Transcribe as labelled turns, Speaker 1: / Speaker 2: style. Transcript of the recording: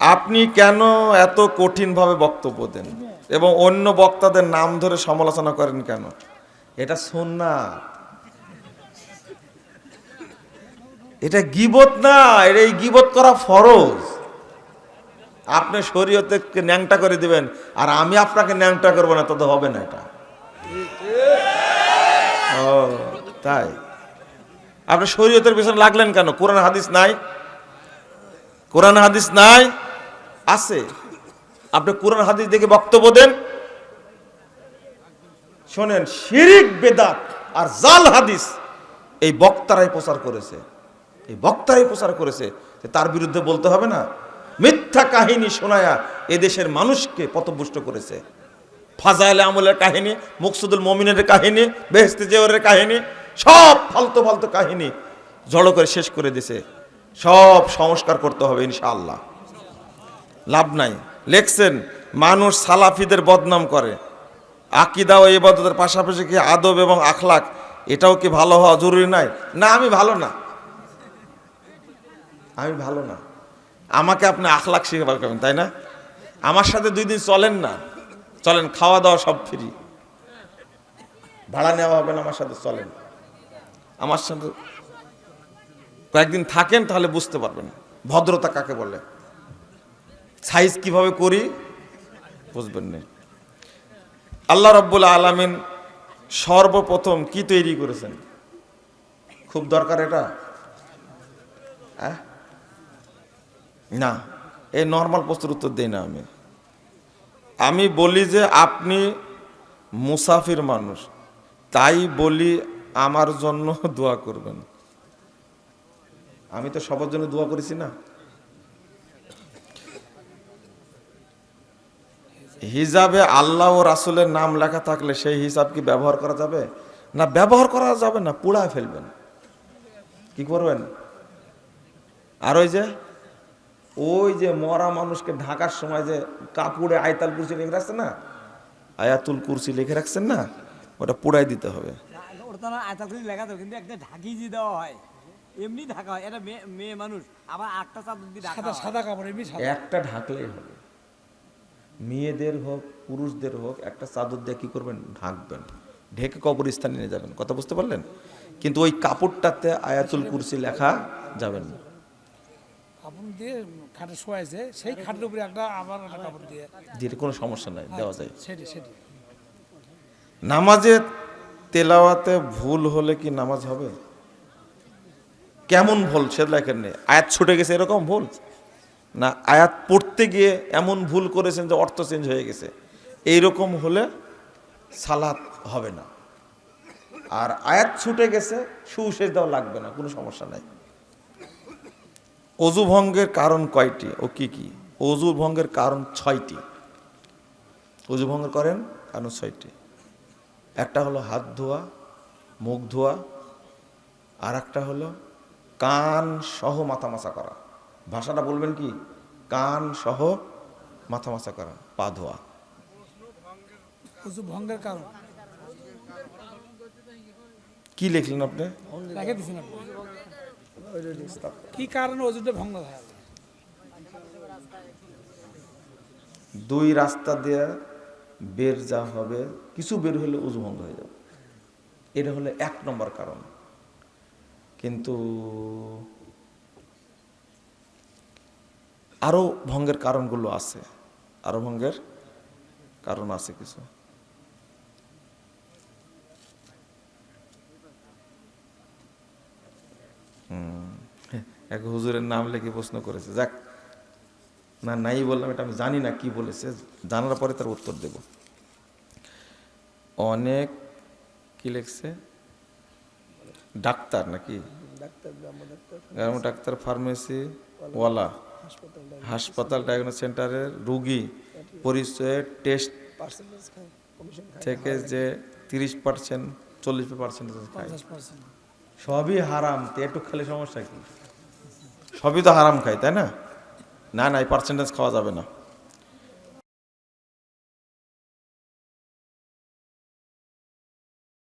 Speaker 1: আপনি কেন এত কঠিনভাবে বক্তব্য দেন? এবং অন্য বক্তাদের নাম ধরে সমালোচনা করেন কেন? এটা না এটা গিবত না, এটা এই গিবত করা ফরজ। আপনি শরীয়তে ন্যাংটা করে দিবেন, আর আমি আপনাকে ন্যাংটা করব না, তত হবে না এটা। ও, তাই। আপনি শরীয়তের পিছনে লাগলেন কেন? কোরআন হাদিস নাই? কোরআন হাদিস নাই? আছে। আপনি কোরআন হাদিস দেখে বক্তব্য দেন। শোনেন, শিরিক, বেদাত আর জাল হাদিস এই বক্তারাই প্রচার করেছে। এই বক্তারাই প্রচার করেছে তার বিরুদ্ধে বলতে হবে না। মিথ্যা কাহিনী শোনায়া এদেশের মানুষকে পথভুষ্ট করেছে। ফাজাইল আমলের কাহিনী, মুকসুদুল মমিনের কাহিনী বেহেস্তে জেওয়ারের কাহিনী, সব ফালতু ফালতু কাহিনী জড়ো করে শেষ করে দিছে। সব সংস্কার করতে হবে ইনশাআল্লাহ। লাভ নাই। লেখছেন, মানুষ সালাফিদের বদনাম করে। আকিদা ও ইবাদতের পাশাপাশি কি আদব এবং আখলাক, এটাও কি ভালো হওয়া জরুরি নাই? না, আমি ভালো না। আমি ভালো না। আমাকে আপনি আখলাক শিখাবার করবেন, তাই না? আমার সাথে দুই দিন চলেন না। চলেন, খাওয়া দাওয়া সব ফ্রি ভাড়া নেওয়া হবে না, আমার সাথে চলেন। আমার সাথে কয়েকদিন থাকেন, তাহলে বুঝতে পারবেন। ভদ্রতা কাকে বলে? সাইজ কীভাবে করি? বুঝবেন না। আল্লাহ রব্বুল আলামিন সর্বপ্রথম কি তৈরি করেছেন? খুব দরকার এটা? হ্যাঁ? না, এই নর্মাল প্রশ্নের উত্তর দিই না আমি। আমি বলি যে আপনি মুসাফির মানুষ, তাই বলি আমার জন্য দোয়া করবেন। আমি তো সবার জন্য দোয়া করেছি না। হিজাবে আল্লাহ ও রাসুলের নাম লেখা থাকলে সেই হিসাব কি ব্যবহার করা যাবে? না ব্যবহার করা যাবে না পুড়ায় ফেলবেন। কি করবেন? আর ওই যে ওই যে মরা মানুষকে ঢাকার সময় যে কাপড়ে আয়তাল কুরসি লিখে রাখছেন না? আয়াতুল কুরসি লিখে রাখছেন না? ওটা পুড়াই দিতে হবে।
Speaker 2: ওটা আয়তাল লেখা কিন্তু একটা ঢাকি দিয়ে দেওয়া হয় এমনি ঢাকা হয় এটা মেয়ে মেয়ে মানুষ আবার আটটা চাদর দিয়ে ঢাকা
Speaker 3: সাদা। কাপড় এমনি
Speaker 1: একটা ঢাকলেই হবে। মেয়েদের হোক পুরুষদের হোক একটা চাদর দিয়ে কি করবেন? ঢাকবেন। ঢেকে কবরস্থানে নিয়ে যাবেন। কথা বুঝতে পারলেন? কিন্তু ওই কাপড়টাতে আয়াতুল কুরসি লেখা যাবেন না।
Speaker 3: কাপড় দিয়ে খাটে শোয়াইছে সেই খাটের উপরে একটা আবার একটা কাপড় দিয়ে।
Speaker 1: যেটা কোনো সমস্যা নাই দেওয়া যায়।
Speaker 3: সেটি সেটি
Speaker 1: নামাজে তেলাওয়াতে ভুল হলে কি নামাজ হবে? কেমন ভুল সে লেখেন নেই আয়াত ছুটে গেছে এরকম ভুল? না, আয়াত পড়তে গিয়ে এমন ভুল করেছেন যে অর্থ চেঞ্জ হয়ে গেছে। এইরকম হলে সালাত হবে না। আর আয়াত ছুটে গেছে সুশেষ দেওয়া লাগবে না, কোনো সমস্যা নাই। অজু ভঙ্গের কারণ কয়টি ও কি কি? অজু ভঙ্গের কারণ ছয়টি। অজু ভঙ্গ করেন, কারণ ছয়টি। একটা হলো হাত ধোয়া, মুখ ধোয়া আর একটা হলো কান সহ মাথা মাছা করা। ভাষাটা বলবেন কি? কান সহ মাথা মাছা করা পা ধোয়া।
Speaker 3: ভঙ্গের কারণ।
Speaker 1: কি লিখলেন আপনি?
Speaker 3: রেখে দিচ্ছেন আপনি। কি কারণে ওজুটা ভঙ্গ হয়?
Speaker 1: দুই রাস্তা দিয়ে বের যা হবে কিছু বের হলে উজু ভঙ্গ হয়ে যাবে। এটা হলো এক নম্বর কারণ। কিন্তু আরও ভঙ্গের কারণগুলো আছে। আরও ভঙ্গের কারণ আছে কিছু। এক হুজুরের নাম লিখে প্রশ্ন করেছে, যাক, না, নাই বললাম, এটা আমি জানি না কি বলেছে, জানার পরে তার উত্তর দেব। অনেক কি লেখছে? ডাক্তার নাকি? গ্রাম্য ডাক্তার ফার্মেসি ওয়ালা হাসপাতাল ডায়াগনোস সেন্টারের রুগী পরিচয়ে টেস্ট থেকে যে তিরিশ পার্সেন্ট চল্লিশ পার্সেন্ট খায়। সবই হারাম তো একটু খেলে সমস্যা কি? সবই তো হারাম খাই তাই না? না না এই পার্সেন্টেজ খাওয়া যাবে না।